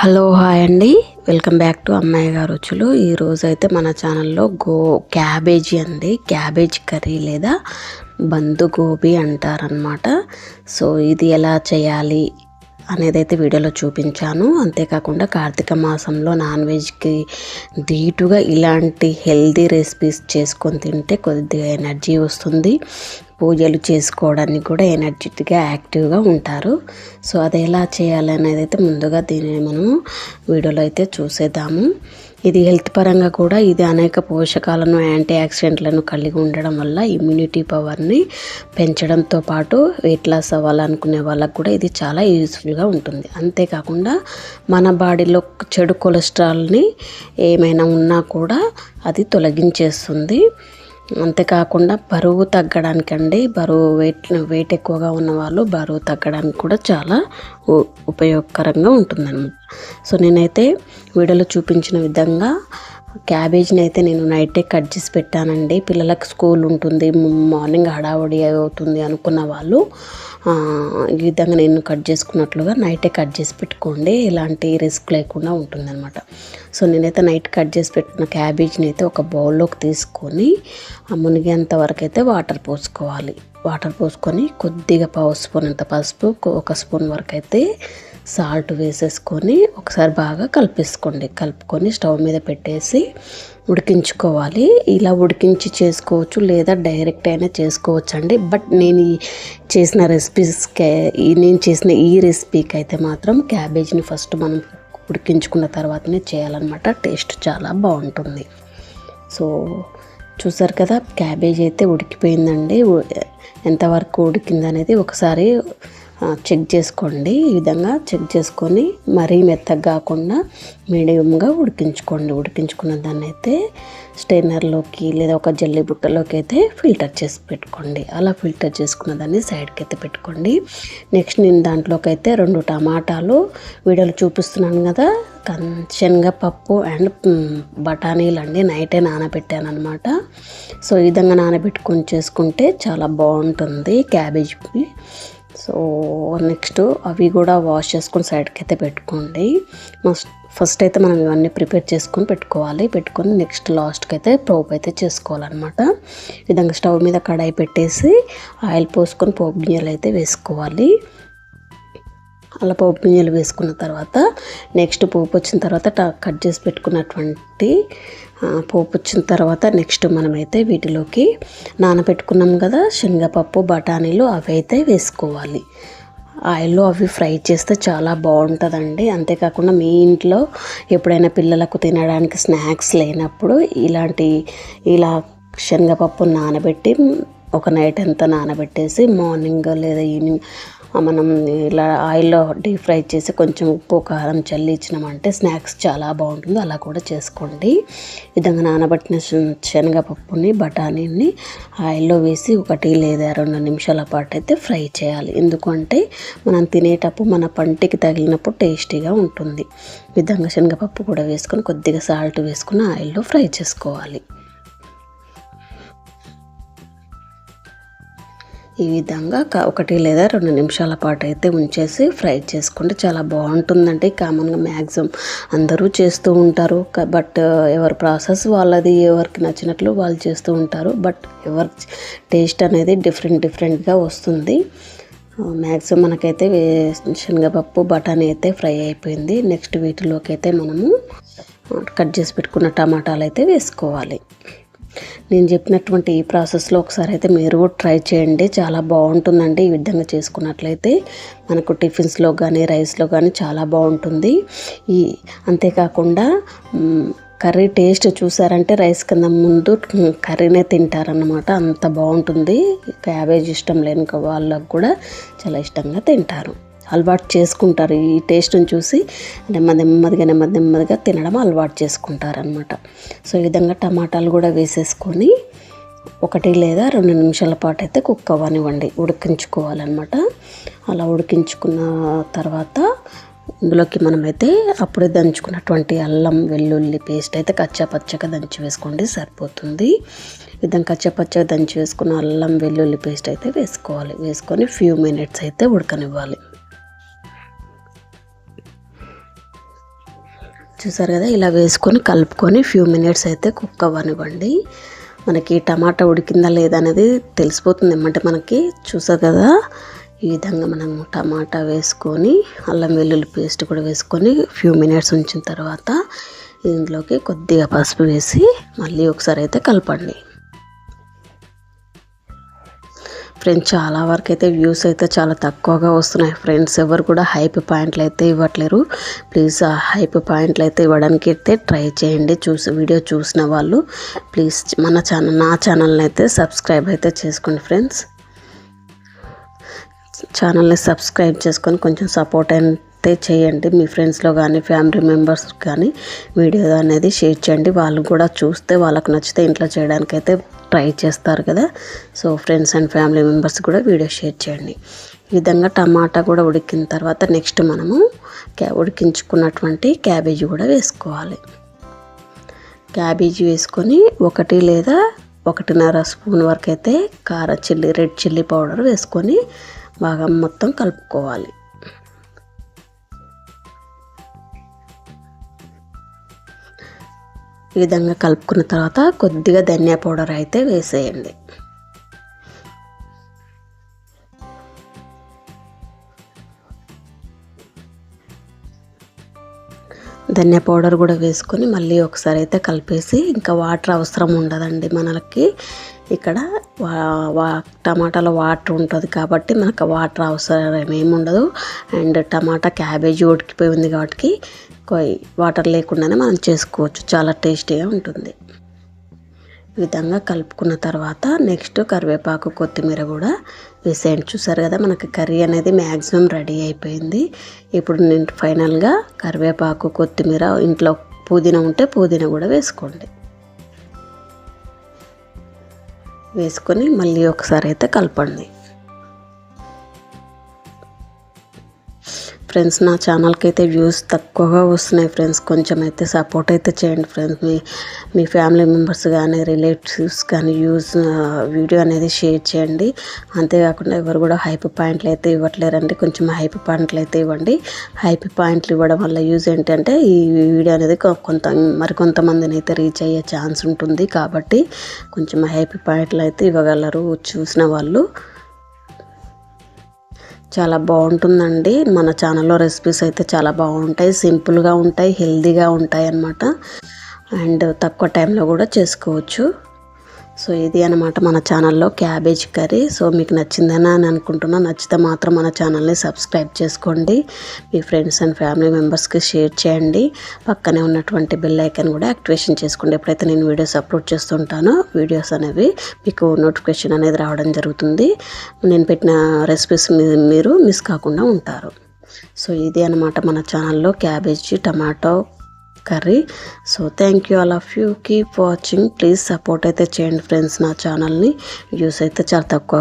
Hello hi అండి. Welcome back to అమ్మాయి గారు రుచులు. ఈరోజు అయితే మన ఛానల్లో గో క్యాబేజీ అండి. క్యాబేజ్ కర్రీ లేదా బందు గోబీ అంటారనమాట సో ఇది ఎలా చేయాలి అనేది అయితే వీడియోలో చూపించాను. అంతేకాకుండా కార్తీక మాసంలో నాన్ వెజ్కి ధీటుగా ఇలాంటి హెల్దీ రెసిపీస్ చేసుకొని తింటే కొద్దిగా ఎనర్జీ వస్తుంది. పూజలు చేసుకోవడానికి కూడా ఎనర్జెటిక్గా యాక్టివ్గా ఉంటారు. సో అది ఎలా చేయాలనేది అయితే ముందుగా దీన్ని మనము వీడియోలో అయితే చూసేద్దాము. ఇది హెల్త్ పరంగా కూడా ఇది అనేక పోషకాలను యాంటీ ఆక్సిడెంట్లను కలిగి ఉండడం వల్ల ఇమ్యూనిటీ పవర్ని పెంచడంతో పాటు వెయిట్ లాస్ అవ్వాలనుకునే వాళ్ళకు కూడా ఇది చాలా యూస్ఫుల్గా ఉంటుంది. అంతేకాకుండా మన బాడీలో చెడు కొలెస్ట్రాల్ని ఏమైనా ఉన్నా కూడా అది తొలగించేస్తుంది. అంతేకాకుండా బరువు తగ్గడానికండి. బరువు వెయిట్ వెయిట్ ఎక్కువగా ఉన్న వాళ్ళు బరువు తగ్గడానికి కూడా చాలా ఉపయోగకరంగా ఉంటుందన్నమాట. సో నేనైతే వీడియోలో చూపించిన విధంగా క్యాబేజ్ని అయితే నేను నైటే కట్ చేసి పెట్టానండి. పిల్లలకు స్కూల్ ఉంటుంది మార్నింగ్ హడావుడి అవుతుంది అనుకున్న వాళ్ళు ఈ విధంగా నేను కట్ చేసుకున్నట్లుగా నైటే కట్ చేసి పెట్టుకోండి. ఎలాంటి రిస్క్ లేకుండా ఉంటుందన్నమాట. సో నేనైతే నైట్ కట్ చేసి పెట్టిన క్యాబేజ్ని అయితే ఒక బౌల్లోకి తీసుకొని మునిగేంత వరకు అయితే వాటర్ పోసుకోవాలి. వాటర్ పోసుకొని కొద్దిగా పావు స్పూన్ అంత పసుపు ఒక స్పూన్ వరకు అయితే సాల్ట్ వేసేసుకొని ఒకసారి బాగా కలిపేసుకోండి. కలుపుకొని స్టవ్ మీద పెట్టేసి ఉడికించుకోవాలి. ఇలా ఉడికించి చేసుకోవచ్చు లేదా డైరెక్ట్ అయినా చేసుకోవచ్చు అండి బట్ నేను ఈ చేసిన రెసిపీస్కి నేను చేసిన ఈ రెసిపీకి అయితే మాత్రం క్యాబేజ్ని ఫస్ట్ మనం ఉడికించుకున్న తర్వాతనే చేయాలన్నమాట. టేస్ట్ చాలా బాగుంటుంది. సో చూసారు కదా క్యాబేజ్ అయితే ఉడికిపోయిందండి. ఎంతవరకు ఉడికిందనేది ఒకసారి చెక్ చేసుకోండి. ఈ విధంగా చెక్ చేసుకొని మరీ మెత్తగా కాకుండా మీడియంగా ఉడికించుకోండి. ఉడికించుకున్న దాన్ని అయితే స్టెయినర్లోకి లేదా ఒక జల్లి బుట్టలోకి అయితే ఫిల్టర్ చేసి పెట్టుకోండి. అలా ఫిల్టర్ చేసుకున్న దాన్ని సైడ్కి అయితే పెట్టుకోండి. నెక్స్ట్ నేను దాంట్లోకి అయితే రెండు టమాటాలు వీడియోలు చూపిస్తున్నాను కదా కన్ శనగపప్పు అండ్ బఠానీలు అండి. నైటే నానబెట్టాను అనమాట సో ఈ విధంగా నానబెట్టుకొని చేసుకుంటే చాలా బాగుంటుంది క్యాబేజీ. సో నెక్స్ట్ అవి కూడా వాష్ చేసుకొని సైడ్కి అయితే పెట్టుకోండి. మస్ట్ ఫస్ట్ అయితే మనం ఇవన్నీ ప్రిపేర్ చేసుకొని పెట్టుకోవాలి. పెట్టుకొని నెక్స్ట్ లాస్ట్కి అయితే పోపు అయితే చేసుకోవాలన్నమాట. విధంగా స్టవ్ మీద కడాయి పెట్టేసి ఆయిల్ పోసుకొని పోపు గింజలు అయితే వేసుకోవాలి. అలా పోపు గింజలు వేసుకున్న తర్వాత నెక్స్ట్ పోపు వచ్చిన తర్వాత కట్ చేసి పెట్టుకున్నటువంటి పోపు వచ్చిన తర్వాత నెక్స్ట్ మనమైతే వీటిలోకి నానబెట్టుకున్నాం కదా శనగపప్పు బఠానీలు అవి అయితే వేసుకోవాలి. ఆయిల్లో అవి ఫ్రై చేస్తే చాలా బాగుంటుందండి. అంతేకాకుండా మీ ఇంట్లో ఎప్పుడైనా పిల్లలకు తినడానికి స్నాక్స్ లేనప్పుడు ఇలాంటి ఇలా శనగపప్పు నానబెట్టి ఒక నైట్ అంతా నానబెట్టేసి మార్నింగ్ లేదా ఈవినింగ్ మనం ఇలా ఆయిల్లో డీప్ ఫ్రై చేసి కొంచెం ఉప్పు కారం చల్లి ఇచ్చినామంటే స్నాక్స్ చాలా బాగుంటుంది. అలా కూడా చేసుకోండి. విధంగా నానబెట్టిన శనగపప్పుని బఠానీని ఆయిల్లో వేసి ఒకటి లేదా రెండు నిమిషాల పాటు అయితే ఫ్రై చేయాలి. ఎందుకంటే మనం తినేటప్పుడు మన పంటికి తగిలినప్పుడు టేస్టీగా ఉంటుంది. విధంగా శనగపప్పు కూడా వేసుకొని కొద్దిగా సాల్ట్ వేసుకుని ఆయిల్లో ఫ్రై చేసుకోవాలి. ఈ విధంగా ఒకటి లేదా రెండు నిమిషాల పాటు అయితే ఉంచేసి ఫ్రై చేసుకుంటే చాలా బాగుంటుందండి. కామన్గా మ్యాక్సిమం అందరూ చేస్తూ ఉంటారు. క- బట్ ఎవరి ప్రాసెస్ వాళ్ళది ఎవరికి నచ్చినట్లు వాళ్ళు చేస్తూ ఉంటారు. బట్ ఎవరి టేస్ట్ అనేది డిఫరెంట్ డిఫరెంట్గా వస్తుంది. మ్యాక్సిమం మనకైతే శనగపప్పు బఠానీ అయితే ఫ్రై అయిపోయింది. నెక్స్ట్ వీటిలోకి అయితే మనము కట్ చేసి పెట్టుకున్న టమాటాలు అయితే వేసుకోవాలి. నేను చెప్పినటువంటి ఈ ప్రాసెస్లో ఒకసారి అయితే మీరు ట్రై చేయండి. చాలా బాగుంటుందండి ఈ విధంగా చేసుకున్నట్లయితే. మనకు టిఫిన్స్లో కానీ రైస్లో కానీ చాలా బాగుంటుంది. ఈ అంతేకాకుండా కర్రీ టేస్ట్ చూసారంటే రైస్ కింద ముందు కర్రీనే తింటారన్నమాట. అంత బాగుంటుంది. క్యాబేజ్ ఇష్టం లేని వాళ్ళకు కూడా చాలా ఇష్టంగా తింటారు. అలవాటు చేసుకుంటారు. ఈ టేస్ట్ని చూసి నెమ్మది నెమ్మదిగా నెమ్మది నెమ్మదిగా తినడం అలవాటు చేసుకుంటారనమాట సో ఈ విధంగా టమాటాలు కూడా వేసేసుకొని ఒకటి లేదా రెండు నిమిషాల పాటు అయితే కుక్ అవ్వనివ్వండి. ఉడికించుకోవాలన్నమాట. అలా ఉడికించుకున్న తర్వాత ఇందులోకి మనమైతే అప్పుడే దంచుకున్నటువంటి అల్లం వెల్లుల్లి పేస్ట్ అయితే కచ్చాపచ్చగా దంచి వేసుకోండి సరిపోతుంది. విధంగా కచ్చా పచ్చగా దంచి వేసుకున్న అల్లం వెల్లుల్లి పేస్ట్ అయితే వేసుకోవాలి. వేసుకొని ఫ్యూ మినిట్స్ అయితే ఉడకనివ్వాలి. చూసారు కదా ఇలా వేసుకొని కలుపుకొని ఫ్యూ మినిట్స్ అయితే కుక్ అవ్వనివ్వండి. మనకి టమాటా ఉడికిందా లేదా అనేది తెలిసిపోతుంది ఏమంటే మనకి. చూసారు కదా ఈ విధంగా మనం టమాటా వేసుకొని అల్లం వెల్లుల్లి పేస్ట్ కూడా వేసుకొని ఫ్యూ మినిట్స్ ఉంచిన తర్వాత ఇందులోకి కొద్దిగా పసుపు వేసి మళ్ళీ ఒకసారి అయితే కలపండి. ఫ్రెండ్స్ చాలా వరకు అయితే వ్యూస్ అయితే చాలా తక్కువగా వస్తున్నాయి. ఫ్రెండ్స్ ఎవరు కూడా హైప్ పాయింట్లు అయితే ఇవ్వట్లేరు. ప్లీజ్ ఆ హైప్ పాయింట్లు అయితే ఇవ్వడానికి అయితే ట్రై చేయండి. చూసి వీడియో చూసిన వాళ్ళు ప్లీజ్ మన ఛానల్ నా ఛానల్ని అయితే సబ్స్క్రైబ్ అయితే చేసుకోండి ఫ్రెండ్స్. ఛానల్ని సబ్స్క్రైబ్ చేసుకొని కొంచెం సపోర్ట్ అయితే చేయండి. మీ ఫ్రెండ్స్లో కానీ ఫ్యామిలీ మెంబర్స్ కానీ వీడియో అనేది షేర్ చేయండి. వాళ్ళు కూడా చూస్తే వాళ్ళకు నచ్చితే ఇంట్లో చేయడానికి అయితే ట్రై చేస్తారు కదా. So friends and family members కూడా వీడియో షేర్ చేయండి. ఈ విధంగా టమాటా కూడా ఉడికిన తర్వాత నెక్స్ట్ మనము క్యా ఉడికించుకున్నటువంటి క్యాబేజీ కూడా వేసుకోవాలి. క్యాబేజీ వేసుకొని ఒకటి లేదా ఒకటిన్నర స్పూన్ వరకు అయితే కార చిల్లీ రెడ్ చిల్లీ పౌడర్ వేసుకొని బాగా మొత్తం కలుపుకోవాలి. ఈ విధంగా కలుపుకున్న తర్వాత కొద్దిగా ధనియా పౌడర్ అయితే వేసేయండి. ధనియా పౌడర్ కూడా వేసుకొని మళ్ళీ ఒకసారి అయితే కలిపేసి ఇంకా వాటర్ అవసరం ఉండదండి మనకి ఇక్కడ వా వా టమాటాలో వాటర్ ఉంటుంది కాబట్టి మనకు వాటర్ అవసరం ఏమి ఉండదు. అండ్ టమాటా క్యాబేజీ ఉడికిపోయి ఉంది కాబట్టి వాటర్ లేకుండానే మనం చేసుకోవచ్చు. చాలా టేస్టీగా ఉంటుంది. విధంగా కలుపుకున్న తర్వాత నెక్స్ట్ కరివేపాకు కొత్తిమీర కూడా వేసేయండి. చూసారు కదా మనకి కర్రీ అనేది మ్యాక్సిమం రెడీ అయిపోయింది. ఇప్పుడు నేను ఫైనల్గా కరివేపాకు కొత్తిమీర ఇంట్లో పుదీనా ఉంటే పుదీనా కూడా వేసుకోండి. వేసుకొని మళ్ళీ ఒకసారి అయితే కలపండి. ఫ్రెండ్స్ నా ఛానల్కి అయితే వ్యూస్ తక్కువగా వస్తున్నాయి ఫ్రెండ్స్ కొంచెం అయితే సపోర్ట్ అయితే చేయండి ఫ్రెండ్స్ మీ మీ ఫ్యామిలీ మెంబర్స్ కానీ రిలేటివ్స్ కానీ వ్యూస్ వీడియో అనేది షేర్ చేయండి. అంతేకాకుండా ఎవరు కూడా హైప్ పాయింట్లు అయితే ఇవ్వట్లేరండి. కొంచెం హైప్ పాయింట్లు అయితే ఇవ్వండి. హైప్ పాయింట్లు ఇవ్వడం వల్ల యూజ్ ఏంటంటే ఈ వీడియో అనేది కొంత మరికొంతమందిని అయితే రీచ్ అయ్యే ఛాన్స్ ఉంటుంది. కాబట్టి కొంచెం హైప్ పాయింట్లు అయితే ఇవ్వగలరు చూసిన వాళ్ళు. చాలా బాగుంటుందండి. మన ఛానల్లో రెసిపీస్ అయితే చాలా బాగుంటాయి. సింపుల్గా ఉంటాయి హెల్దీగా ఉంటాయి అన్నమాట అండ్ తక్కువ టైంలో కూడా చేసుకోవచ్చు. సో ఇది అనమాట మన ఛానల్లో క్యాబేజ్ కర్రీ. సో మీకు నచ్చిందని అని అనుకుంటున్నా. నచ్చితే మాత్రం మన ఛానల్ని సబ్స్క్రైబ్ చేసుకోండి. మీ ఫ్రెండ్స్ అండ్ ఫ్యామిలీ మెంబర్స్కి షేర్ చేయండి. పక్కనే ఉన్నటువంటి బెల్ ఐకన్ కూడా యాక్టివేషన్ చేసుకోండి. ఎప్పుడైతే నేను వీడియోస్ అప్లోడ్ చేస్తుంటానో వీడియోస్ అనేవి మీకు నోటిఫికేషన్ అనేది రావడం జరుగుతుంది. నేను పెట్టిన రెసిపీస్ మీరు మిస్ కాకుండా ఉంటారు. సో ఇది అనమాట మన ఛానల్లో cabbage tomato curry. So thank you all of you keep watching please support అయితే చేయండి ఫ్రెండ్స్ నా ఛానల్ని వ్యూస్ అయితే చాలా తక్కువ